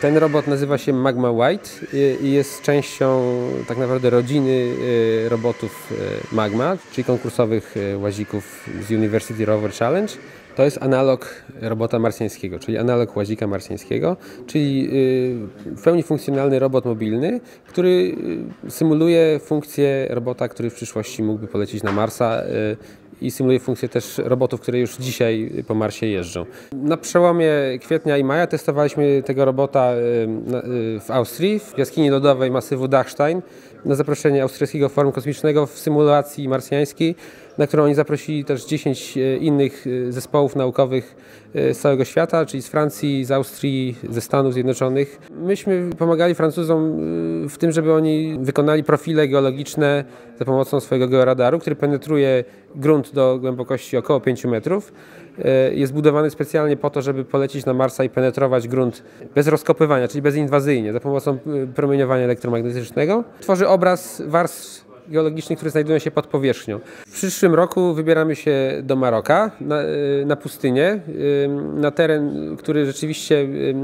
Ten robot nazywa się Magma White i- jest częścią tak naprawdę rodziny y, robotów y, Magma, czyli konkursowych y, łazików z University Rover Challenge. To jest analog robota marsjańskiego, czyli analog łazika marsjańskiego, czyli w pełni funkcjonalny robot mobilny, który symuluje funkcję robota, który w przyszłości mógłby polecieć na Marsa i symuluje funkcję też robotów, które już dzisiaj po Marsie jeżdżą. Na przełomie kwietnia i maja testowaliśmy tego robota y, y, w Austrii, w jaskini lodowej masywu Dachstein, na zaproszenie Austriackiego Forum Kosmicznego w symulacji marsjańskiej, na którą oni zaprosili też 10 y, innych zespołów naukowych z całego świata, czyli z Francji, z Austrii, ze Stanów Zjednoczonych. Myśmy pomagali Francuzom w tym, żeby oni wykonali profile geologiczne za pomocą swojego georadaru, który penetruje grunt do głębokości około 5 metrów. E, Jest budowany specjalnie po to, żeby polecieć na Marsa i penetrować grunt bez rozkopywania, czyli bezinwazyjnie, za pomocą y, promieniowania elektromagnetycznego. Tworzy obraz warstw geologicznych, które znajdują się pod powierzchnią. W przyszłym roku wybieramy się do Maroka, na, y, na pustynię, y, na teren, który rzeczywiście y,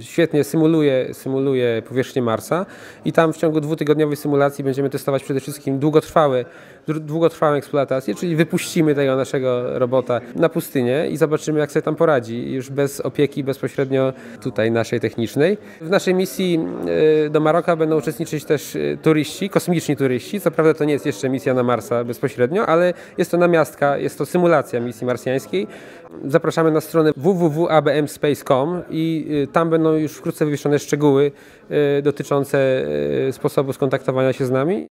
świetnie symuluje, symuluje powierzchnię Marsa i tam w ciągu dwutygodniowej symulacji będziemy testować przede wszystkim długotrwałe, dłu- długotrwałą eksploatację, czyli wypuścimy tego naszego robota na pustynię i zobaczymy jak sobie tam poradzi, już bez opieki bezpośrednio tutaj naszej technicznej. W naszej misji do Maroka będą uczestniczyć też turyści, kosmiczni turyści, co prawda to nie jest jeszcze misja na Marsa bezpośrednio, ale jest to namiastka, jest to symulacja misji marsjańskiej. Zapraszamy na stronę www.abmspace.com i y, tam będą już wkrótce wywieszone szczegóły y, dotyczące y, sposobu skontaktowania się z nami.